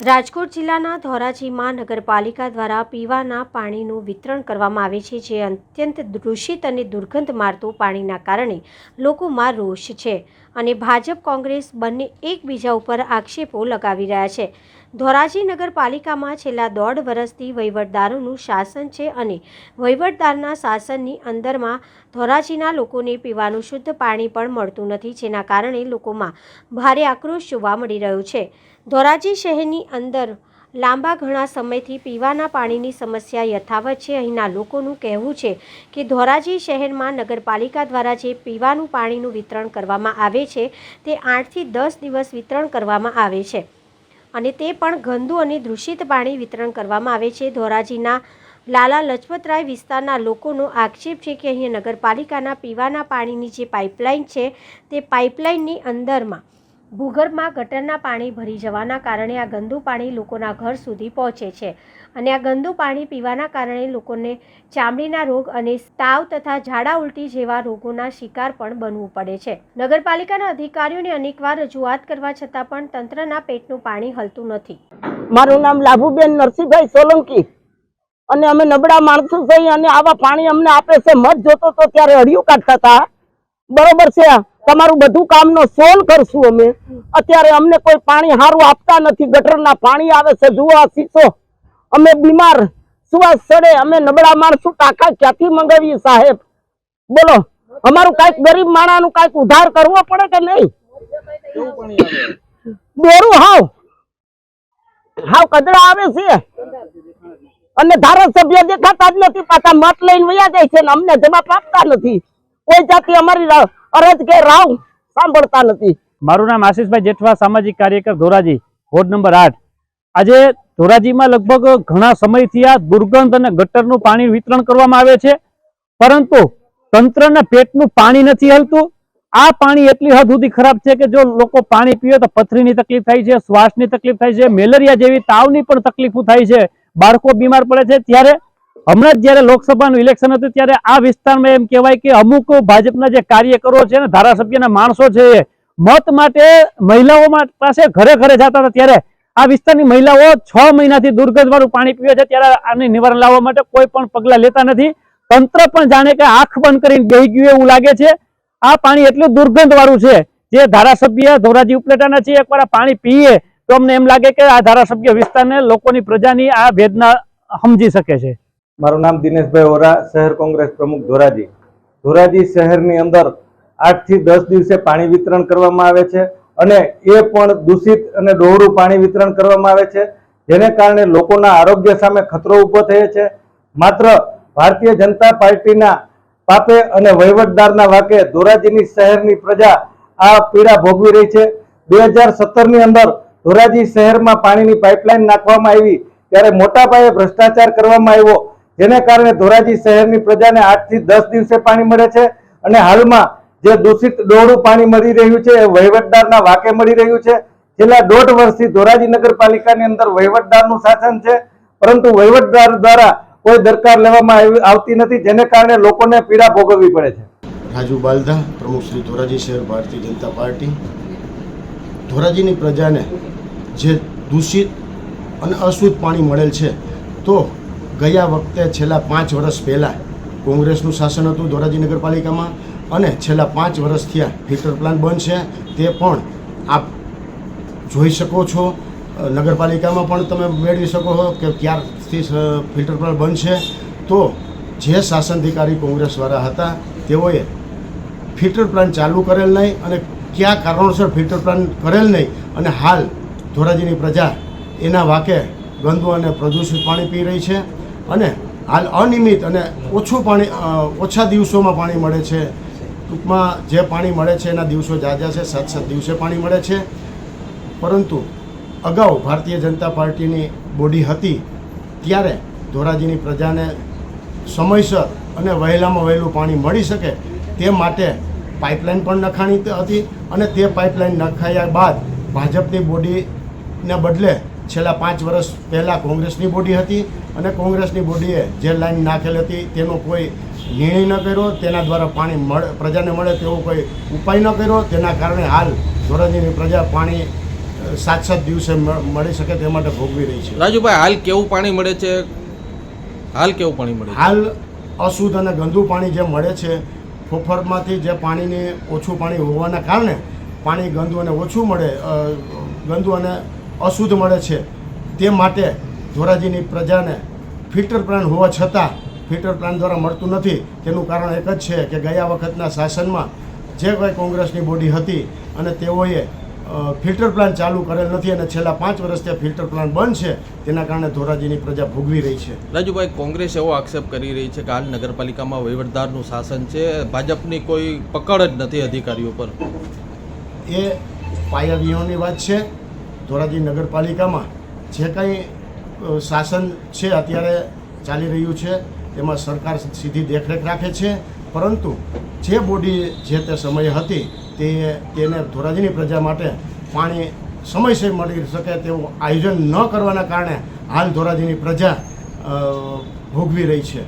રાજકોટ જિલ્લાના ધોરાજીમાં નગરપાલિકા દ્વારા પીવાના પાણીનું વિતરણ કરવામાં આવે છે, જે અત્યંત દૂષિત અને દુર્ગંધ મારતું પાણીના કારણે લોકોમાં રોષ છે. અને ભાજપ કોંગ્રેસ બંને એકબીજા ઉપર આક્ષેપો લગાવી રહ્યા છે. ધોરાજી નગરપાલિકામાં છેલ્લા દોઢ વર્ષથી વહીવટદારોનું શાસન છે અને વહીવટદારના શાસનની અંદરમાં ધોરાજીના લોકોને પીવાનું શુદ્ધ પાણી પણ મળતું નથી, જેના કારણે લોકોમાં ભારે આક્રોશ જોવા મળી રહ્યો છે. ધોરાજી શહેરની અંદર લાંબા ઘણા સમયથી પીવાના પાણીની સમસ્યા યથાવત છે. અહીંના લોકોનું કહેવું છે કે ધોરાજી શહેરમાં નગરપાલિકા દ્વારા જે પીવાનું પાણીનું વિતરણ કરવામાં આવે છે, તે આઠથી દસ દિવસ વિતરણ કરવામાં આવે છે અને તે પણ ગંદુ અને દૂષિત પાણી વિતરણ કરવામાં આવે છે. ધોરાજીના લાલા લજપતરાય વિસ્તારના લોકોનો આક્ષેપ છે કે અહીં નગરપાલિકાના પીવાના પાણીની જે પાઇપલાઇન છે, તે પાઇપલાઇનની અંદરમાં ભૂગર્ભમાં ગટરના પાણી ભરી જવાના કારણે આ ગંદુ પાણી લોકોના ઘર સુધી પહોંચે છે અને આ ગંદુ પાણી પીવાના કારણે લોકોને ચામડીના રોગ અને તાવ તથા ઝાડા ઉલટી જેવા રોગોના શિકાર પણ બનવું પડે છે. નગરપાલિકાના અધિકારીઓને અનેકવાર રજૂઆત કરવા છતાં પણ તંત્રના પેટનું પાણી હલતું નથી. મારું નામ લાભુબેન નરસિંહભાઈ સોલંકી અને અમે નબળા માણસો છીએ અને આવા પાણી અમને આપે છે. મત જોતો તો ત્યારે અડિયું કાઢતા હતા. બરોબર છે તમારું બધું કામનો સોલ કરશું અમે. અત્યારે અમને કોઈ પાણી સારું આપતા નથી. ગટરના પાણી આવે છે. જુઓ શીશો. અમે બીમાર. સુવાસ ચડે. અમે નબળા માણસું ટાંકા ક્યાંથી મંગાવીએ સાહેબ? બોલો. અમારું કંઈક ગરીબ માણાનું કાંઈક ઉધાર કરવો પડે કે નહીં? દોરું હાવ. હાવ કદડા આવે છે. અને ધારાસભ્ય દેખાતા જ નથી. પાછા મત લઈને વયા જાય છે અમને જવાબ આપતા નથી. કોઈ જાતિ અમારી અરજ કે રાવ સાંભળતા નથી. મારું નામ આશીષભાઈ જેઠવા, સામાજિક કાર્યકર, ધોરાજી, વોર્ડ નંબર આઠ. આજે ધોરાજીમાં લગભગ ઘણા સમયથી આ દુર્ગંધ અને ગટરનું પાણી વિતરણ કરવામાં આવે છે, પરંતુ તંત્રના પેટનું પાણી નથી હલતું. આ પાણી એટલી હદ સુધી ખરાબ છે કે જો લોકો પાણી પીવે તો પથરીની તકલીફ થાય છે, શ્વાસની તકલીફ થાય છે, મેલેરિયા જેવી તાવની પણ તકલીફો થાય છે. બાળકો બીમાર પડે છે ત્યારે હમણાં જ જ્યારે લોકસભાનું ઇલેક્શન હતું ત્યારે આ વિસ્તારમાં એમ કહેવાય કે અમુક ભાજપના જે કાર્યકરો છે ને, ધારાસભ્યના માણસો છે મત માટે મહિલાઓ પાસે ઘરે ઘરે જતા હતા. ત્યારે આ વિસ્તારની મહિલાઓ છ મહિનાથી દુર્ગંધવાળું પાણી પીવે છે. ત્યારે આને નિવારણ લાવવા માટે કોઈ પણ પગલાં લેતા નથી. તંત્ર પણ જાણે કે આંખ બંધ કરીને બેહી ગયું એવું લાગે છે. આ પાણી એટલું દુર્ગંધ વાળું છે. જે ધારાસભ્ય ધોરાજી ઉપલેટાના છે, એકવાર પાણી પીએ તો અમને એમ લાગે કે આ ધારાસભ્ય વિસ્તારને લોકોની પ્રજાની આ વેદના સમજી શકે છે. મારું નામ દિનેશભાઈ ઓરા શહેર કોંગ્રેસ પ્રમુખ ધોરાજી. ધોરાજી શહેરની અંદર આઠથી દસ દિવસે પાણી વિતરણ કરવામાં આવે છે અને એ પણ દૂષિત અને ડોહળું પાણી વિતરણ કરવામાં આવે છે. જેને કારણે લોકોના આરોગ્ય સામે ખતરો ઊભો થયો છે. માત્ર ભારતીય જનતા પાર્ટીના પાપે અને વહીવટદારના વાકે ધોરાજીની શહેરની પ્રજા આ પીડા ભોગવી રહી છે. બે હજાર સત્તરની અંદર ધોરાજી શહેરમાં પાણીની પાઇપલાઇન નાખવામાં આવી. ત્યારે મોટા પાયે ભ્રષ્ટાચાર કરવામાં આવ્યો. જેને કારણે ધોરાજી શહેરની પ્રજાને આઠથી દસ દિવસે પાણી મળે છે અને હાલમાં જે દૂષિત ડોળું પાણી મળી રહ્યું છે એ વહીવટદારના વાકે મળી રહ્યું છે. છેલ્લા દોઢ વર્ષથી ધોરાજી નગરપાલિકાની અંદર વહીવટદારનું શાસન છે, પરંતુ વહીવટદાર દ્વારા કોઈ દરકાર લેવામાં આવી- આવતી નથી, જેને કારણે લોકોને પીડા ભોગવવી પડે છે. રાજુ બાલધા, પ્રમુખ શ્રી ધોરાજી શહેર ભારતીય જનતા પાર્ટી. ધોરાજીની પ્રજાને જે દૂષિત અને અશુદ્ધ પાણી મળેલ છે, તો ગયા વખતે છેલ્લા પાંચ વર્ષ પહેલાં કોંગ્રેસનું શાસન હતું ધોરાજી નગરપાલિકામાં અને છેલ્લા પાંચ વર્ષ થયા ફિલ્ટર પ્લાન્ટ બંધ છે તે પણ આપ જોઈ શકો છો. નગરપાલિકામાં પણ તમે મેળવી શકો છો કે ક્યારથી ફિલ્ટર પ્લાન્ટ બંધ છે તો જે શાસનાધિકારી કોંગ્રેસવાળા હતા તેઓએ ફિલ્ટર પ્લાન્ટ ચાલુ કરેલ નહીં અને કયા કારણોસર ફિલ્ટર પ્લાન્ટ કરેલ નહીં અને હાલ ધોરાજીની પ્રજા એના વાકે ગંદુ અને પ્રદૂષિત પાણી પી રહી છે. અને હાલ અનિયમિત અને ઓછું પાણી ઓછા દિવસોમાં પાણી મળે છે. ટૂંકમાં જે પાણી મળે છે એના દિવસો જાજા છે, સાત સાત દિવસે પાણી મળે છે. પરંતુ અગાઉ ભારતીય જનતા પાર્ટીની બોડી હતી, ત્યારે ધોરાજીની પ્રજાને સમયસર અને વહેલામાં વહેલું પાણી મળી શકે તે માટે પાઇપલાઇન પણ નખાણી હતી અને તે પાઇપલાઇન નખાયા બાદ ભાજપની બોડીને બદલે છેલ્લા પાંચ વર્ષ પહેલાં કોંગ્રેસની બોડી હતી અને કોંગ્રેસની બોડીએ જે લાઈન નાખેલી હતી તેનો કોઈ નિર્ણય ન કર્યો. તેના દ્વારા પાણી મળે પ્રજાને મળે તેવો કોઈ ઉપાય ન કર્યો. તેના કારણે હાલ ધોરાજીની પ્રજા પાણી સાત સાત દિવસે મળી શકે તે માટે ભોગવી રહી છે. રાજુભાઈ હાલ કેવું પાણી મળે છે? હાલ કેવું પાણી મળે હાલ અશુદ્ધ અને ગંદુ પાણી જે મળે છે ફોફરમાંથી જે પાણીની ઓછું પાણી હોવાના કારણે પાણી ગંદુ અને ઓછું મળે ગંદુ અને અશુદ્ધ મળે છે. તે માટે ધોરાજીની પ્રજાને ફિલ્ટર પ્લાન હોવા છતાં ફિલ્ટર પ્લાન દ્વારા મળતું નથી. તેનું કારણ એક જ છે કે ગયા વખતના શાસનમાં જે કોઈ કોંગ્રેસની બોડી હતી અને તેઓએ ફિલ્ટર પ્લાન ચાલુ કરેલ નથી અને છેલ્લા પાંચ વર્ષથી આ ફિલ્ટર પ્લાન બંધ છે તેના કારણે ધોરાજીની પ્રજા ભોગવી રહી છે. રાજુભાઈ કોંગ્રેસ એવો આક્ષેપ કરી રહી છે કે હાલ નગરપાલિકામાં વહીવટદારનું શાસન છે ભાજપની કોઈ પકડ જ નથી અધિકારીઓ પર? એ પાયાવીઓની વાત છે. ધોરાજી નગરપાલિકામાં જે કંઈ શાસન છે અત્યારે ચાલી રહ્યું છે તેમાં સરકાર સીધી દેખરેખ રાખે છે. પરંતુ જે બોડી જે તે સમયે હતી તે તેને ધોરાજીની પ્રજા માટે પાણી સમયસર મળી શકે તેવું આયોજન ન કરવાના કારણે હાલ ધોરાજીની પ્રજા ભોગવી રહી છે.